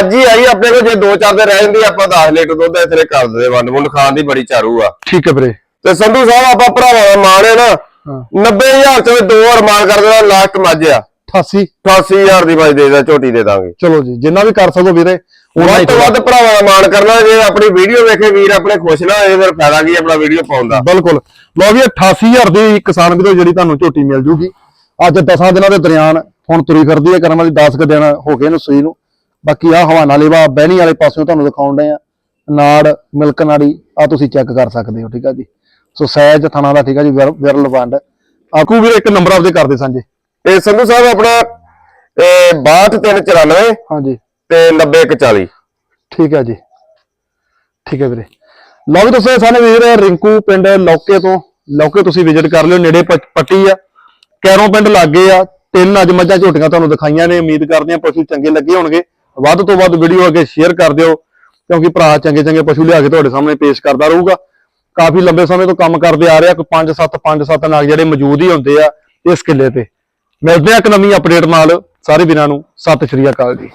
Speaker 2: ਅੱਜ ਹੀ ਆਈ ਆਪਣੇ ਕੋਲ ਜੇ ਦੋ ਚਾਰ ਦਿਨ ਰਹਿ ਜਾਂਦੀ ਆਪਾਂ 10 ਲੀਟਰ ਦੁੱਧ ਇੱਥੇ ਕਰ ਦਿੰਦੇ ਵੰਡ ਵੰਡ ਖਾਣ ਦੀ ਬੜੀ ਚਾਰੂ ਆ।
Speaker 1: ਠੀਕ ਹੈ ਵੀਰੇ।
Speaker 2: ਤੇ ਸੰਧੂ ਸਾਹਿਬ ਆਪਾਂ ਭਰਾਵਾਂ ਦਾ ਮਾਣ ਹੈ ਨਾ
Speaker 1: ਹਾਂ।
Speaker 2: 90000 ਚ ਦੋ ਅਰਮਾਨ ਕਰ ਦੇਣਾ ਲਾਸਟ ਮੱਝ ਆ।
Speaker 1: 88
Speaker 2: 88000 ਦੀ ਮੱਝ ਦੇ ਦਾ ਝੋਟੀ ਦੇ ਦਾਂਗੇ।
Speaker 1: ਚਲੋ ਜੀ ਜਿੰਨਾ ਵੀ ਕਰ ਸਕੋ ਵੀਰੇ ਉਹਨਾਂ
Speaker 2: ਵੱਧ ਤੋਂ ਵੱਧ ਭਰਾਵਾਂ ਦਾ ਮਾਣ ਕਰਨਾ ਜੇ ਆਪਣੀ ਵੀਡੀਓ ਵੇਖੇ ਵੀਰ ਆਪਣੇ ਖੁਸ਼ ਨਾ ਹੋਏ ਫਿਰ ਫਾਇਦਾ ਕੀ ਆਪਣਾ ਵੀਡੀਓ ਪਾਉਣ ਦਾ?
Speaker 1: ਬਿਲਕੁਲ। ਲਓ ਵੀ 88000 ਦੀ ਕਿਸਾਨ ਵੀਰੋ ਜਿਹੜੀ ਤੁਹਾਨੂੰ ਝੋਟੀ ਮਿਲ ਜੂਗੀ। ਅੱਜ 10 ਦਿਨਾਂ ਦੇ ਦਰਿਆਨ ਹੁਣ ਤੁਰੀ ਫਿਰਦੀ ਹੈ ਕਰਮ ਵਾਲੀ 10 ਕੁ ਦਿਨ ਹੋ ਗਏ ਨੇ ਸੂਈ ਨੂੰ। ਬਾਕੀ ਆ ਹਵਾਨਾ ਲੇਵਾ ਬਹਿਣੀ ਵਾਲੇ ਪਾਸਿਓਂ ਤੁਹਾਨੂੰ ਦਿਖਾਉਣ ਡਏ ਆ। ਨਾੜ ਮਿਲਕ ਨਾੜੀ ਆ ਤੁਸੀਂ ਚੈੱਕ ਕਰ ਸਕਦੇ ਹੋ ਠੀਕ ਆ ਜੀ। ਸੋ ਸਹਿਜ ਥਣਾ ਦਾ ਠੀਕ ਆ ਜੀ ਵਿਰ- ਵਿਰਲ ਵੰਡ। ਆਕੂ ਵੀਰੇ ਇੱਕ ਨੰਬਰ ਆਪਦੇ ਕਰਦੇ ਸਾਂਝੇ।
Speaker 2: ਤੇ ਸੰਧੂ ਸਾਹਿਬ ਆਪਣਾ ਇਹ 62394
Speaker 1: ਹਾਂਜੀ।
Speaker 2: ਤੇ 90140
Speaker 1: ਠੀਕ ਹੈ ਜੀ। ਠੀਕ ਹੈ ਵੀਰੇ। ਲਓ ਵੀ ਦੋਸਤੋ ਸਾਡੇ ਵੀਰ ਰਿੰਕੂ ਪਿੰਡ ਲੌਕੇ ਤੋਂ, ਲੌਕੇ ਤੁਸੀਂ ਵਿਜ਼ਿਟ ਕਰ ਲਿਓ, ਨੇੜੇ ਪ- ਪੱਟੀ ਆ। ਕੈਰੋਂ ਪਿੰਡ ਲਾਗੇ ਆ। ਤਿੰਨ ਅੱਜ ਮੱਝਾਂ ਝੋਟੀਆਂ ਤੁਹਾਨੂੰ ਦਿਖਾਈਆਂ ਨੇ, ਉਮੀਦ ਕਰਦੇ ਆ ਪਸ਼ੂ ਚੰਗੇ ਲੱਗੇ ਹੋਣਗੇ। ਵੱਧ ਤੋਂ ਵੱਧ ਵੀਡੀਓ ਅੱਗੇ ਸ਼ੇਅਰ ਕਰ ਦਿਓ, ਕਿਉਂਕਿ ਭਰਾ ਚੰਗੇ ਚੰਗੇ ਪਸ਼ੂ ਲਿਆ ਕੇ ਤੁਹਾਡੇ ਸਾਹਮਣੇ ਪੇਸ਼ ਕਰਦਾ ਰਹੂਗਾ। ਕਾਫੀ ਲੰਬੇ ਸਮੇਂ ਤੋਂ ਕੰਮ ਕਰਦੇ ਆ ਰਿਹਾ ਕੋਈ 5 7 5 7 ਨਾਗ ਜਿਹੜੇ ਮੌਜੂਦ ਹੀ ਹੁੰਦੇ ਆ ਇਸ ਕਿੱਲੇ ਤੇ। ਮਿਲਦੇ ਆ ਇੱਕ ਨਵੀਂ ਅਪਡੇਟ ਨਾਲ, ਸਾਰੇ ਵੀਰਾਂ ਨੂੰ, ਸਤਿ ਸ਼੍ਰੀ ਅਕਾਲ ਜੀ।